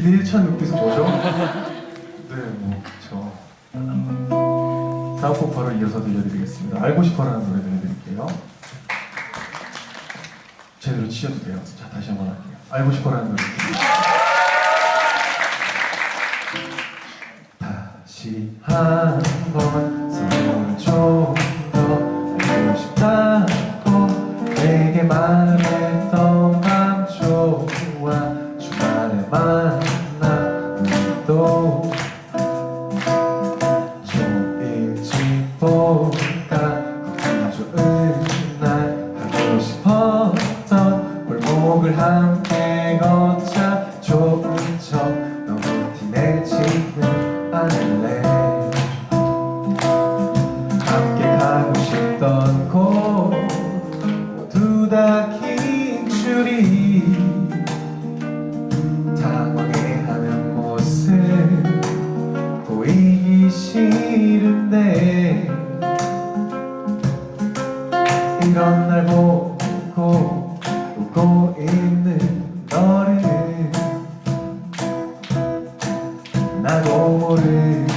기대에 찬 눈빛은 뭐죠? 네, 뭐 그렇죠. 다음 곡 바로 이어서 들려드리겠습니다. 알고 싶어라는 노래 들려드릴게요. 제대로 치셔도 돼요. 자, 다시 한번 할게요. 알고 싶어라는 노래. 다시 한번 서로를 좀더 알고 싶다고 내게 말했 또좀 일찍 볼까 걷기 좋은 날 하고 싶었던 골목을 함께 걷자. 좋은 척 너무 티내지는 않을래. 함께 가고 싶던 곳 모두 다 긴 줄이 싫은데 이런 날 보고 웃고 있는 너를 나도 모르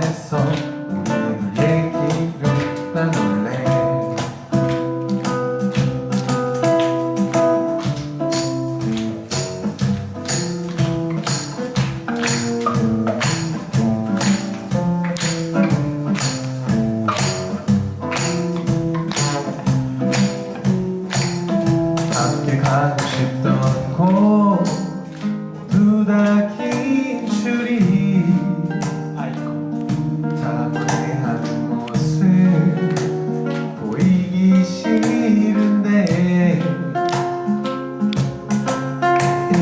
곳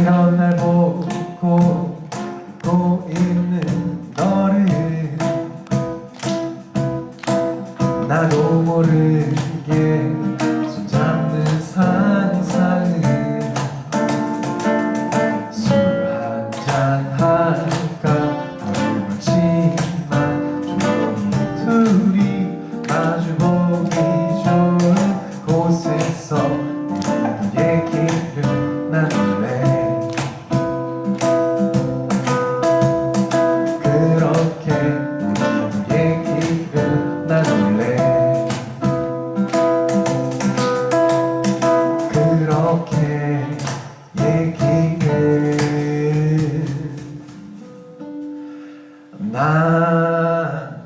이런 날 보고 웃고 있는 너를 나도 모르게 손잡는 상상은 술 한잔 할 나눌래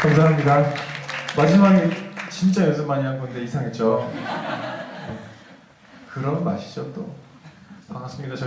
감사합니다. 마지막에 진짜 연습 많이 한 건데 이상했죠? 그런 맛이죠 또. 반갑습니다. 저희